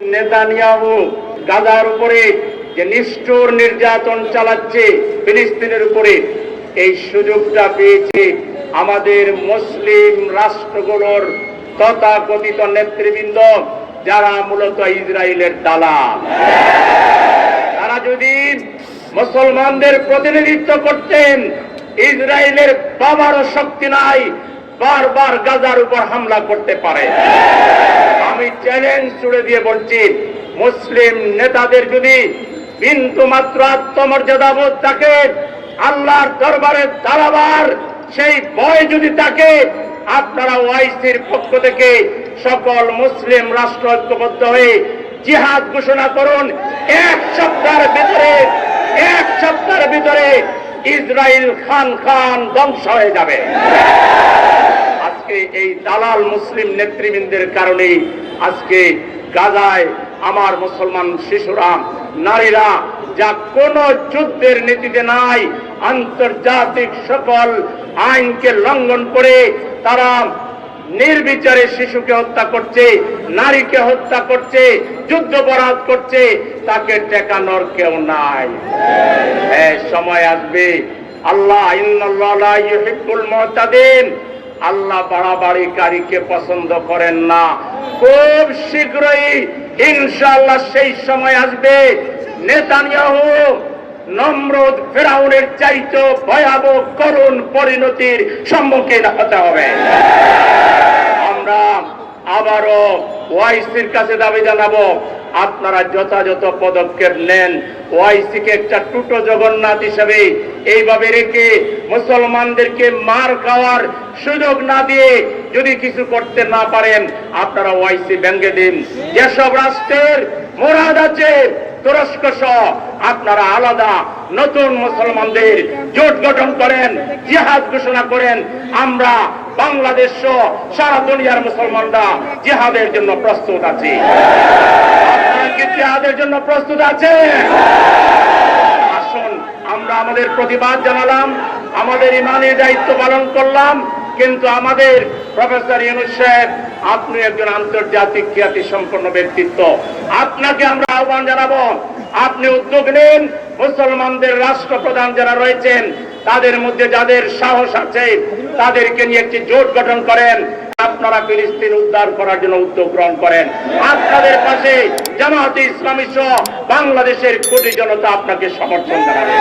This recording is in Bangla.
নেতানিয়াহু গাজার উপরে যে নিষ্ঠুর নির্যাতন চালাচ্ছে ফিলিস্তিনের উপরে, এই সুযোগটা পেয়েছে আমাদের মুসলিম রাষ্ট্রগুলোর তথাকথিত নেতৃবৃন্দ, যারা মূলত ইসরায়েলের দালাল। তারা যদি মুসলমানদের প্রতিনিধিত্ব করতেন, ইসরায়েলের বাবারও শক্তি নাই, বারবার গাজার উপর হামলা করতে পারে। আমি চ্যালেঞ্জ ছুড়ে দিয়ে বলছি, মুসলিম নেতাদের যদি বিন্দু মাত্র আত্মমর্যাদা বোধ থাকে, আল্লাহর দরবারে দাঁড়াবার সেই ভয় যদি থাকে, আপনারা ওয়াইসির পক্ষ থেকে সকল মুসলিম রাষ্ট্র ঐক্যবদ্ধ হয়ে জিহাদ ঘোষণা করুন। এক সপ্তাহের ভিতরে, এক সপ্তাহের ভিতরে ইসরায়েল খান খান ধ্বংস হয়ে যাবে। আজকে এই দালাল মুসলিম নেতৃবৃন্দের কারণে আজকে গাজায় আমার মুসলমান শিশুরা, নারীরা যা কোন যুদ্ধের নীতিতে নাই, আন্তর্জাতিক সকল আইনকে লঙ্ঘন করে তারা নির্বিচারে শিশুকে হত্যা করছে, নারীকে হত্যা করছে যুদ্ধপরাধ করছে, তাকে টেকানোর কেউ নাই। সময় আসবে। আল্লাহ ইন্নাল্লাহ ইউহিব্বুল মুতাদিন। আল্লাহ বাড়াবাড়িকারীকে পছন্দ করেন না। খুব শীঘ্রই ইনশাল্লাহ সেই সময় আসবে। নেতানিয়াহু নমরুদ ফেরাউনের চাইতে ভয়াবহ করুণ পরিণতির সম্মুখীন হতে হবে। আমরা আবারও ওয়াইসির কাছে দাবি জানাব আপনারা যথাযথ পদক্ষেপ নেন। ওয়াইসিকে একটা টুটো জগন্নাথ হিসেবে এইভাবে রেখে মুসলমানদেরকে মার খাওয়ার সুযোগ না দিয়ে যদি কিছু করতে না পারেন, আপনারা ওয়াইসি ব্যাঙ্গে দিন। যেসব রাষ্ট্রের মোরাদ আছে, তুরস্ক সহ, আপনারা আলাদা নতুন মুসলমানদের জোট গঠন করেন, জিহাদ ঘোষণা করেন। আমরা বাংলাদেশ সহ সারা দুনিয়ার মুসলমানরা জিহাদের জন্য প্রস্তুত আছি। কি জিহাদের জন্য প্রস্তুত আছে। আসুন, আমরা আমাদের প্রতিবাদ জানালাম, আমাদের ইমানের দায়িত্ব পালন করলাম, কিন্তু আমাদের প্রফেসর ইউনুস সাহেব, আপনি একজন আন্তর্জাতিক খ্যাতি সম্পন্ন ব্যক্তিত্ব। আপনাকে আমরা আহ্বান জানাব, আপনি উদ্যোগ নিন, মুসলমানদের রাষ্ট্রপ্রধান যারা রয়েছেন, তাদের মধ্যে যাদের সাহস আছে, তাদেরকে নিয়ে একটি জোট গঠন করেন। আপনারা ফিলিস্তিন উদ্ধার করার জন্য উদ্যোগ গ্রহণ করেন। আপনাদের পাশে জামাতে ইসলামী সহ বাংলাদেশের কোটি জনতা আপনাকে সমর্থন জানাবে।